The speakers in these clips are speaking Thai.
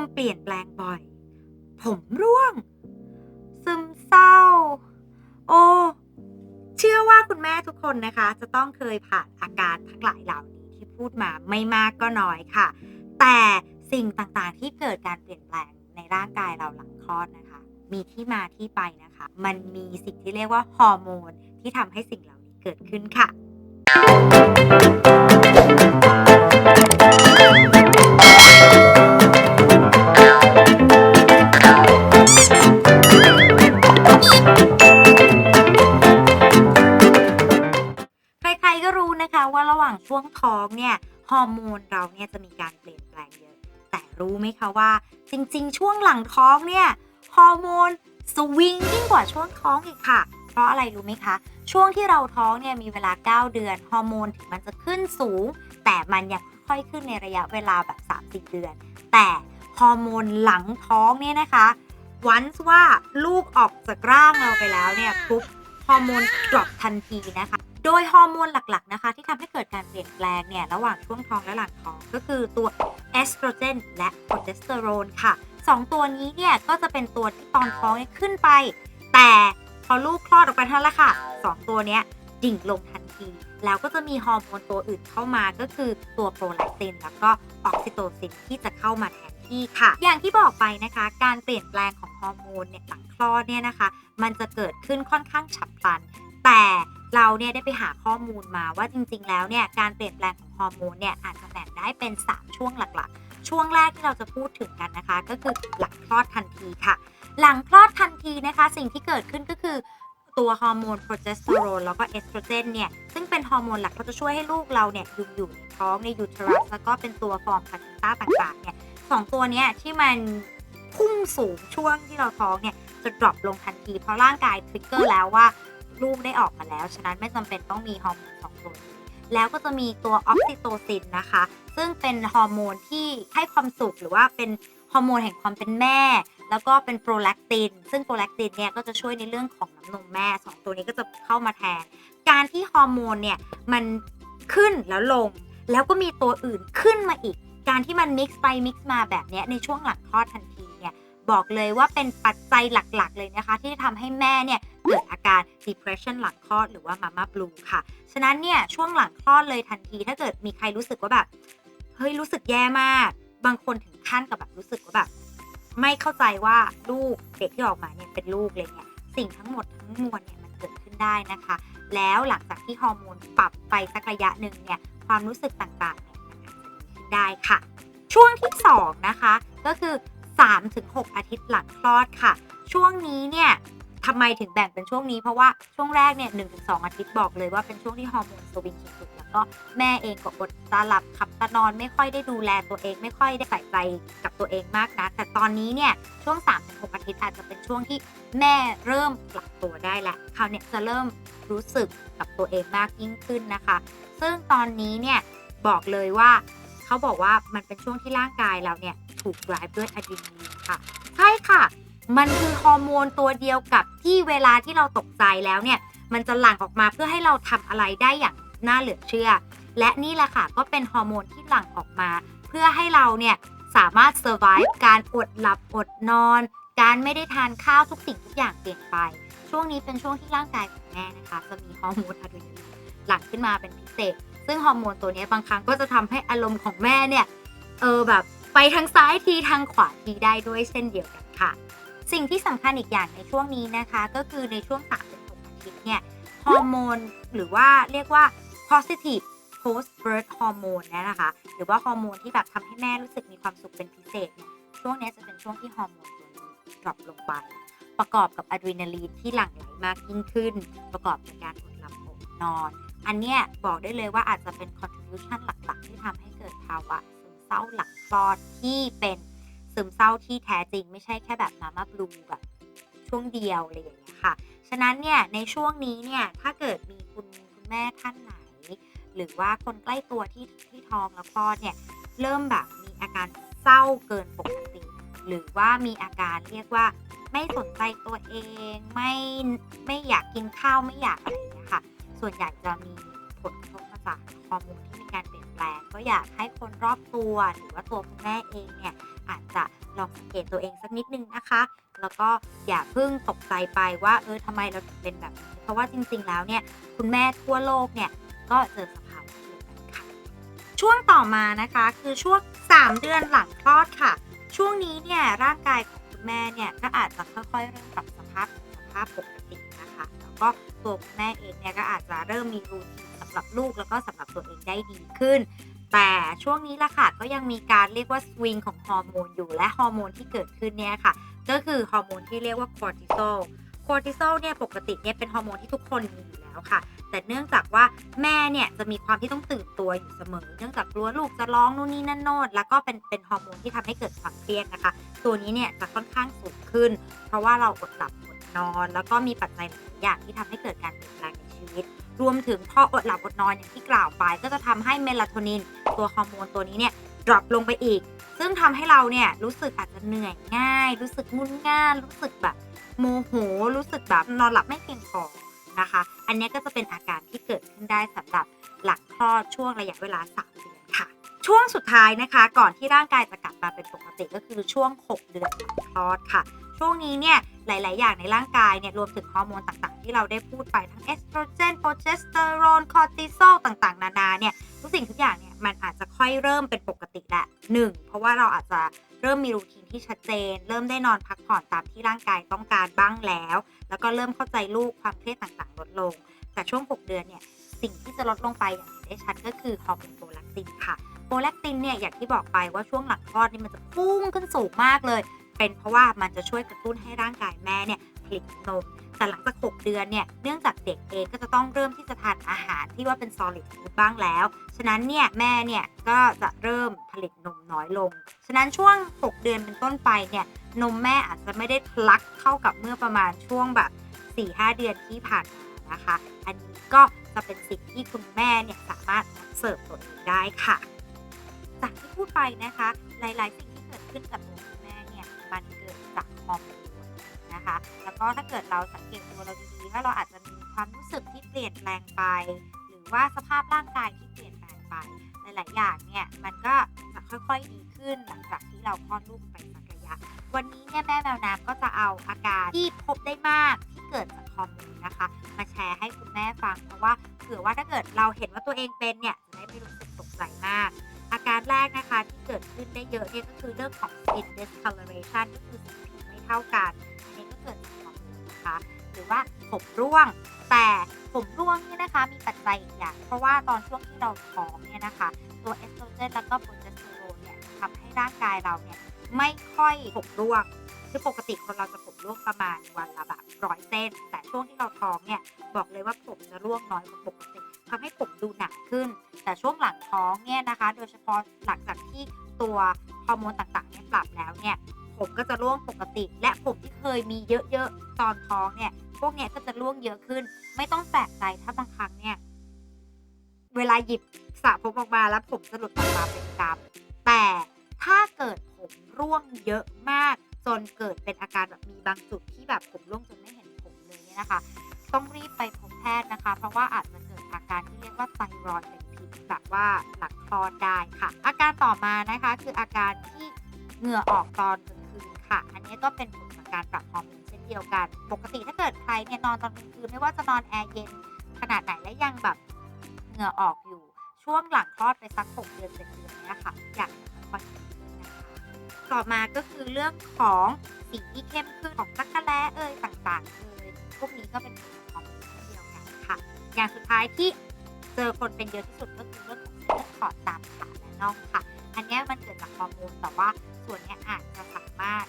มณ์เปลี่ยนแปลงบ่อย ผมร่วง ซึมเศร้า โอ้เชื่อว่าคุณแม่ทุกคนนะคะ จะต้องเคยผ่านอาการทั้งหลายเหล่านี้ที่พูดมาไม่มากก็น้อยค่ะ แต่สิ่งต่างๆที่เกิดการเปลี่ยนแปลงในร่างกายเราหลังคลอดนะคะ มีที่มาที่ไปนะคะ มันมีสิ่งที่เรียกว่าฮอร์โมนที่ทำให้สิ่งเหล่านี้เกิดขึ้นค่ะ็รู้นะคะว่าระหว่างช่วงท้องเนี่ยฮอร์โมนเราเนี่ยจะมีการเปลี่ยนแปลงเยอะ แต่รู้ไหมคะว่า จริงๆ ช่วงหลังท้องเนี่ยฮอร์โมนสวิงยิ่งกว่าช่วงท้องอีกค่ะ เพราะอะไรรู้ไหมคะ ช่วงที่เราท้องเนี่ยมีเวลา 9 เดือนฮอร์โมนถึงมันจะขึ้นสูง แต่มันยังค่อยๆขึ้นในระยะเวลาแบบ3-4เดือน แต่ฮอร์โมนหลังท้องเนี่ยนะคะวันว่าลูกออกจากร่างเราไปแล้วเนี่ยปุ๊บฮอร์โมนดรอปทันทีนะคะ โดยฮอร์โมนหลักๆนะคะ ที่ทำให้เกิดการเปลี่ยนแปลงเนี่ยระหว่างช่วงท้องและหลังท้องก็คือตัวเอสโตรเจนและโปรเจสเตอโรนค่ะสองตัวนี้เนี่ยก็จะเป็นตัวที่ตอนท้องเนี่ยขึ้นไป แต่พอลูกคลอดออกไปเท่านั้นแหละค่ะสองตัวเนี้ยดิ่งลงทันที แล้วก็จะมีฮอร์โมนตัวอื่นเข้ามาก็คือตัวโปรแลคตินแล้วก็ออกซิโตซินที่จะเข้ามาแทนที่ค่ะ อย่างที่บอกไปนะคะ การเปลี่ยนแปลงของฮอร์โมนเนี่ยหลังคลอดเนี่ยนะคะ มันจะเกิดขึ้นค่อนข้างฉับพลัน แต่ เราเนี่ยได้ไปหาข้อมูลมาว่าจริง ๆ แล้วเนี่ยการเปลี่ยนแปลงของฮอร์โมนเนี่ยอาจจะแบ่งได้เป็น 3 ช่วงหลักๆ ช่วงแรกที่เราจะพูดถึงกันนะคะ ก็คือหลังคลอดทันทีค่ะ หลังคลอดทันทีนะคะ สิ่งที่เกิดขึ้นก็คือตัวฮอร์โมนโปรเจสเตอโรนแล้วก็เอสโตรเจนเนี่ย ซึ่งเป็นฮอร์โมนหลักเขาจะช่วยให้ลูกเราเนี่ยอยู่อยู่ในท้องในยูเทรัสแล้วก็เป็นตัวฟอร์มพลาสต้าต่างๆเนี่ยสองตัวเนี้ยที่มันพุ่งสูงช่วงที่เราท้องเนี่ยจะดรอปลงทันที เพราะร่างกายทริกเกอร์แล้วว่า ลูกได้ออกมาแล้ว ฉะนั้นไม่จำเป็นต้องมีฮอร์โมนสองตัวนี้แล้วก็จะมีตัวออกซิโตซินนะคะ ซึ่งเป็นฮอร์โมนที่ให้ความสุขหรือว่าเป็นฮอร์โมนแห่งความเป็นแม่ แล้วก็เป็นโปรแลคติน ซึ่งโปรแลคตินเนี่ยก็จะช่วยในเรื่องของน้ำนมแม่สองตัวนี้ก็จะเข้ามาแทน การที่ฮอร์โมนเนี่ยมันขึ้นแล้วลง แล้วก็มีตัวอื่นขึ้นมาอีก การที่มันมิกซ์ไปมิกซ์มาแบบนี้ในช่วงหลังคลอดทัน บอกเลยว่าเป็นปัจจัยหลักๆ เลยนะคะ ที่ทำให้แม่เนี่ยเกิดอาการ depression หลังคลอดหรือว่า mama blue ค่ะ ฉะนั้นเนี่ยช่วงหลังคลอดเลยทันที ถ้าเกิดมีใครรู้สึกว่าแบบเฮ้ยรู้สึกแย่มาก บางคนถึงขั้นกับแบบรู้สึกว่าแบบไม่เข้าใจว่าลูกเด็กที่ออกมาเนี่ยเป็นลูกเลยเนี่ยสิ่งทั้งหมดทั้งมวลเนี่ยมันเกิดขึ้นได้นะคะ แล้วหลังจากที่ฮอร์โมนปรับไปสักระยะหนึ่งเนี่ยความรู้สึกต่างๆเนี่ยมันอาจจะดีขึ้นได้ค่ะ ช่วงที่ 2 นะคะ ก็คือ 3-6 อาทิตย์หลังคลอดค่ะ ช่วงนี้เนี่ยทำไมถึงแบ่งเป็นช่วงนี้เพราะว่าช่วงแรกเนี่ย1-2อาทิตย์บอกเลยว่าเป็นช่วงที่ฮอร์โมนสวิงสุดๆแล้วก็แม่เองก็อดตาหลับขับตานอนไม่ค่อยได้ดูแลตัวเอง ไม่ค่อยได้ใส่ใจกับตัวเองมากนะแต่ตอนนี้เนี่ยช่วง 3-6 อาทิตย์อาจจะเป็นช่วงที่แม่เริ่มปรับตัวได้แล้วคราวเนี้ยจะเริ่มรู้สึกกับตัวเองมากยิ่งขึ้นนะคะ ซึ่งตอนนี้เนี่ยบอกเลยว่าเขาบอกว่ามันเป็นช่วงที่ร่างกายเราเนี่ย ถูก drive ด้วยอะดรีนาลีนค่ะ ใช่ค่ะ มันคือฮอร์โมนตัวเดียวกับที่เวลาที่เราตกใจแล้วเนี่ย มันจะหลั่งออกมาเพื่อให้เราทำอะไรได้อย่างน่าเหลือเชื่อ และนี่แหละค่ะก็เป็นฮอร์โมนที่หลั่งออกมา เพื่อให้เราเนี่ยสามารถ survive การอดหลับอดนอน การไม่ได้ทานข้าวทุกสิ่งทุกอย่างเปลี่ยนไป ช่วงนี้เป็นช่วงที่ร่างกายของแม่นะคะ จะมีฮอร์โมนอะดรีนาลีนหลั่งขึ้นมาเป็นพิเศษ ซึ่งฮอร์โมนตัวนี้บางครั้งก็จะทำให้อารมณ์ของแม่เนี่ย เออแบบ ไปทางซ้ายทีทางขวาทีได้ด้วยเช่นเดียวกันค่ะ สิ่งที่สำคัญอีกอย่างในช่วงนี้นะคะ ก็คือในช่วง3-6อาทิตย์เนี่ยฮอร์โมนหรือว่าเรียกว่า positive post birth hormone นยนะคะ หรือว่าฮอร์โมนที่แบบทำให้แม่รู้สึกมีความสุขเป็นพิเศษเนี่ยช่วงนี้จะเป็นช่วงที่ฮอร์โมนตัวนี้ดรอปลงไป ประกอบกับอะดรีนาลีนที่หลั่งไหลมากยิ่งขึ้น ประกอบกับการอดหลับอดนอน อันเนี้ยบอกได้เลยว่าอาจจะเป็น contribution หลักๆ ที่ทำให้เกิดภาวะ ร้าหลังคลอดที่เป็นซึมเศร้าที่แท้จริง ไม่ใช่แค่แบบมามาบลูแบบช่วงเดียวอะไรอย่างเงี้ยค่ะ ฉะนั้นเนี่ยในช่วงนี้เนี่ยถ้าเกิดมีคุณคุณแม่ท่านไหน หรือว่าคนใกล้ตัวที่ที่ท้องแล้วคลอดเนี่ยเริ่มแบบมีอาการเศร้าเกินปกติ หรือว่ามีอาการเรียกว่าไม่สนใจตัวเองไม่ไม่อยากกินข้าวไม่อยากอะไรอย่างเงี้ยค่ะ ส่วนใหญ่จะมีผลกระทบมาจากฮอร์โมนที่มีการเปลี่ยน ก็อยากให้คนรอบตัวหรือว่าตัวคุณแม่เองเนี่ยอาจจะลองสังเกตตัวเองสักนิดนึงนะคะ แล้วก็อย่าเพิ่งตกใจไปว่าเออทำไมเราถึงเป็นแบบนี้เพราะว่าจริงๆแล้วเนี่ยคุณแม่ทั่วโลกเนี่ยก็เจอสภาวะเดียวกันค่ะ ช่วงต่อมานะคะคือช่วง 3 เดือนหลังคลอดค่ะ ช่วงนี้เนี่ยร่างกายของคุณแม่เนี่ยก็อาจจะค่อยๆเริ่มปรับสภาพสภาพปกตินะคะแล้วก็ตัวคุณแม่เองเนี่ยก็อาจจะเริ่มมีรูทีนสำหรับลูกแล้วก็สำหรับตัวเองได้ดีขึ้น แต่ช่วงนี้ละค่ะก็ยังมีการเรียกว่าสวิงของฮอร์โมนอยู่และฮอร์โมนที่เกิดขึ้นเนี่ยค่ะ ก็คือฮอร์โมนที่เรียกว่าคอร์ติซอลคอร์ติซอลเนี่ยปกติเนี่ยเป็นฮอร์โมนที่ทุกคนมีอยู่แล้วค่ะ แต่เนื่องจากว่าแม่เนี่ยจะมีความที่ต้องตื่นตัวอยู่เสมอ เนื่องจากกลัวลูกจะร้องนู่นนี่นั่นโน่นแล้วก็เป็นเป็นฮอร์โมนที่ทำให้เกิดความเครียดนะคะ ตัวนี้เนี่ยจะค่อนข้างสูงขึ้น เพราะว่าเราอดหลับอดนอน แล้วก็มีปัจจัยหลายอย่างที่ทำให้เกิดการเปลี่ยนแปลงในชีวิต รวมถึงพออดหลับอดนอนอย่างที่กล่าวไป ก็จะทำให้เมลาโทนิน ตัวฮอร์โมนตัวนี้เนี่ยดรอปลงไปอีก ซึ่งทำให้เราเนี่ยรู้สึกอาจจะเหนื่อยง่าย รู้สึกงุนง่านรู้สึกแบบโมโห รู้สึกแบบนอนหลับไม่เพียงพอนะคะ อันนี้ก็จะเป็นอาการที่เกิดขึ้นได้สำหรับหลังคลอดช่วงระยะเวลา 3 เดือนค่ะ ช่วงสุดท้ายนะคะ ก่อนที่ร่างกายจะกลับมาเป็นปกติก็คือช่วง 6 เดือนหลังคลอดค่ะ ช่วงนี้เนี่ยหลาย ๆ อย่างในร่างกายเนี่ยรวมถึงฮอร์โมนต่าง ๆ ที่เราได้พูดไปทั้งเอสโตรเจนโปรเจสเตอโรนคอร์ติซอลต่าง ๆ นานาเนี่ยทุกสิ่งทุกอย่างเนี่ยมันอาจจะค่อยเริ่มเป็นปกติแหละหนึ่งเพราะว่าเราอาจจะเริ่มมีรูทีนที่ชัดเจน เริ่มได้นอนพักผ่อนตามที่ร่างกายต้องการบ้างแล้ว แล้วก็เริ่มเข้าใจลูกความเครียดต่าง ๆ ลดลง แต่ช่วง 6 เดือนเนี่ยสิ่งที่จะลดลงไปอย่างเห็นได้ชัดก็คือฮอร์โมนโปรแลคตินค่ะโปรแลคตินเนี่ยอย่างที่บอกไปว่าช่วงหลังคลอดนี่มันจะพุ่งขึ้นสูงมากเลย เป็นเพราะว่ามันจะช่วยกระตุ้นให้ร่างกายแม่เนี่ยผลิตนมแต่หลังจาก 6 เดือนเนี่ย เนื่องจากเด็กเองก็จะต้องเริ่มที่จะทานอาหารที่ว่าเป็น solid food บ้างแล้ว ฉะนั้นเนี่ยแม่เนี่ยก็จะเริ่มผลิตนมน้อยลง ฉะนั้นช่วง 6 เดือนเป็นต้นไปเนี่ยนมแม่อาจจะไม่ได้ทะลักเท่ากับเมื่อประมาณช่วงแบบ 4-5 เดือนที่ผ่านมานะคะ อันนี้ก็จะเป็นสิ่งที่คุณแม่เนี่ยสามารถเสิร์ฟตัวเองได้ค่ะ จากที่พูดไปนะคะหลายๆสิ่งที่เกิดขึ้นกับตัวคุณแมันเกิดจากฮอร์โมนนะคะ แล้วก็ถ้าเกิดเราสังเกตตัวเราดีๆว่าเราอาจจะมีความรู้สึกที่เปลี่ยนแปลงไป หรือว่าสภาพร่างกายที่เปลี่ยนแปลงไปหลายๆอย่างเนี่ยมันก็จะค่อยๆดีขึ้นหลังจากที่เราคลอดลูกไปสักระยะ วันนี้เนี่ยแม่แมวน้ำก็จะเอาอาการที่พบได้มากที่เกิดจากฮอร์โมนนะคะ มาแชร์ให้คุณแม่ฟังเพราะว่าเผื่อว่าถ้าเกิดเราเห็นว่าตัวเองเป็นเนี่ยจะได้ไม่รู้สึกตกใจมาก อาการแรกนะคะที่เกิดขึ้นได้เยอะเนี่ยก็คือเรื่องของ skin discoloration ก็คือสีผิวไม่เท่ากันอันนี้ก็เกิดจากฮอร์โมนะคะหรือว่าผมร่วง แต่ผมร่วงนี่นะคะมีปัจจัยอีกอย่าง เพราะว่าตอนช่วงที่เราท้องเนี่ยนะคะ ตัวเอสโตรเจนแล้วก็โปรเจสเตอโรนเนี่ยทำให้ร่างกายเราเนี่ยไม่ค่อยผมร่วงคือปกติคนเราจะผมร่วงประมาณวันละแบบร้อยเส้น แต่ช่วงที่เราท้องเนี่ยบอกเลยว่าผมจะร่วงน้อยกว่าปกติ ทำให้ผมดูหนักขึ้น แต่ช่วงหลังท้องเนี่ยนะคะ โดยเฉพาะหลังจากที่ตัวฮอร์โมนต่างๆเนี่ยปรับแล้วเนี่ยผมก็จะร่วงปกติ และผมที่เคยมีเยอะๆตอนท้องเนี่ย พวกเนี้ยก็จะร่วงเยอะขึ้น ไม่ต้องแปลกใจถ้าบางครั้งเนี่ยเวลาหยิบสระผมออกมาแล้วผมจะหลุดออกมาเป็นกำแต่ถ้าเกิดผมร่วงเยอะมากจนเกิดเป็นอาการแบบมีบางจุดที่แบบผมร่วงจนไม่เห็นผมเลยเนี่ยนะคะ ต้องรีบไปพบแพทย์นะคะ เพราะว่าอาจจะเกิด อาการที่เรียกว่าไทรอยด์เป็นพิษแบบว่าหลังคลอดได้ค่ะ อาการต่อมานะคะคืออาการที่เหงื่อออกตอนกลางคืนค่ะ อันนี้ก็เป็นผลจากการปรับฮอร์โมนเช่นเดียวกัน ปกติถ้าเกิดใครเนี่ยนอนตอนกลางคืนไม่ว่าจะนอนแอร์เย็นขนาดไหนและยังแบบเหงื่อออกอยู่ช่วงหลังคลอดไปสัก 6 เดือนเจ็ดเดือนเนี้ยค่ะอยากค่อยๆดีขึ้นนะคะต่อมาก็คือเรื่องของสีที่เข้มขึ้นของจักรแล้เอ่ยต่างๆเอ่ยพวกนี้ก็เป็นผล อย่างสุดท้ายที่เจอคนเป็นเยอะที่สุดก็คือเรื่องของเลือดขอดตามขาและน่องค่ะ อันนี้มันเกิดจากฮอร์โมนแต่ว่าส่วนนี้อาจจะสามารถ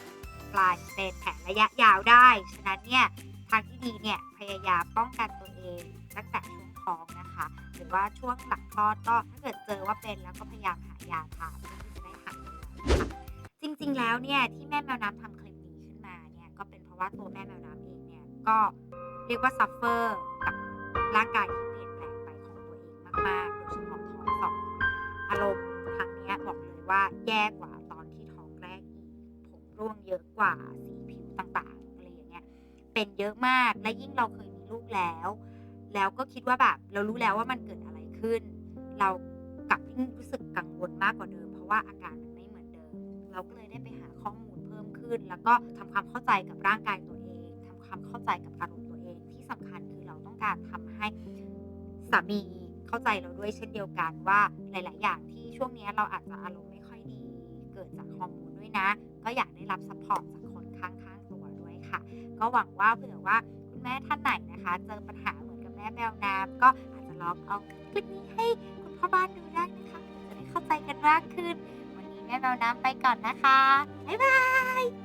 กลายเป็นแผลระยะยาวได้ ฉะนั้นเนี่ยทางที่ดีเนี่ยพยายามป้องกันตัวเองตั้งแต่ช่วงท้องนะคะ หรือว่าช่วงหลังคลอดก็ถ้าเกิดเจอว่าเป็นแล้วก็พยายามหายาทานเพื่อที่จะได้หายไวค่ะจริงๆแล้วเนี่ยที่แม่แมวน้ำทำคลิปนี้ขึ้นมาเนี่ยก็เป็นเพราะว่าตัวแม่แมวน้ำเองเนี่ยก็เรียกว่าซัฟเฟอร์ ร่างกายที่เปลี่ยนแปลงไปของตัวเองมากๆโดยเฉพาะท้องสองอารมณ์ครั้งนี้บอกเลยว่าแย่กว่าตอนที่ท้องแรกอีกผมร่วงเยอะกว่าสีผิวต่างๆอะไรอย่างเงี้ยเป็นเยอะมากและยิ่งเราเคยมีลูกแล้ว แล้วก็คิดว่าแบบเรารู้แล้วว่ามันเกิดอะไรขึ้น เรากลับยิ่งรู้สึกกังวลมากกว่าเดิม เพราะว่าอาการมันไม่เหมือนเดิม เราก็เลยได้ไปหาข้อมูลเพิ่มขึ้น แล้วก็ทำความเข้าใจกับร่างกายตัวเองทำความเข้าใจกับอารมณ์ ต้องการทำให้สามีเข้าใจเราด้วยเช่นเดียวกันว่าหลาย ๆ อย่างที่ช่วงนี้เราอาจจะอารมณ์ไม่ค่อยดีเกิดจากฮอร์โมนด้วยนะ ก็อยากได้รับซัพพอร์ตจากคนข้างๆตัวด้วยค่ะ ก็หวังว่าเผื่อว่าคุณแม่ท่านไหนนะคะ เจอปัญหาเหมือนกับแม่แมวน้ำก็อาจจะลองเอาคลิปนี้ให้คุณพ่อบ้านดูได้นะคะจะได้เข้าใจกันมากขึ้น วันนี้แม่แมวน้ำไปก่อนนะคะบ๊ายบาย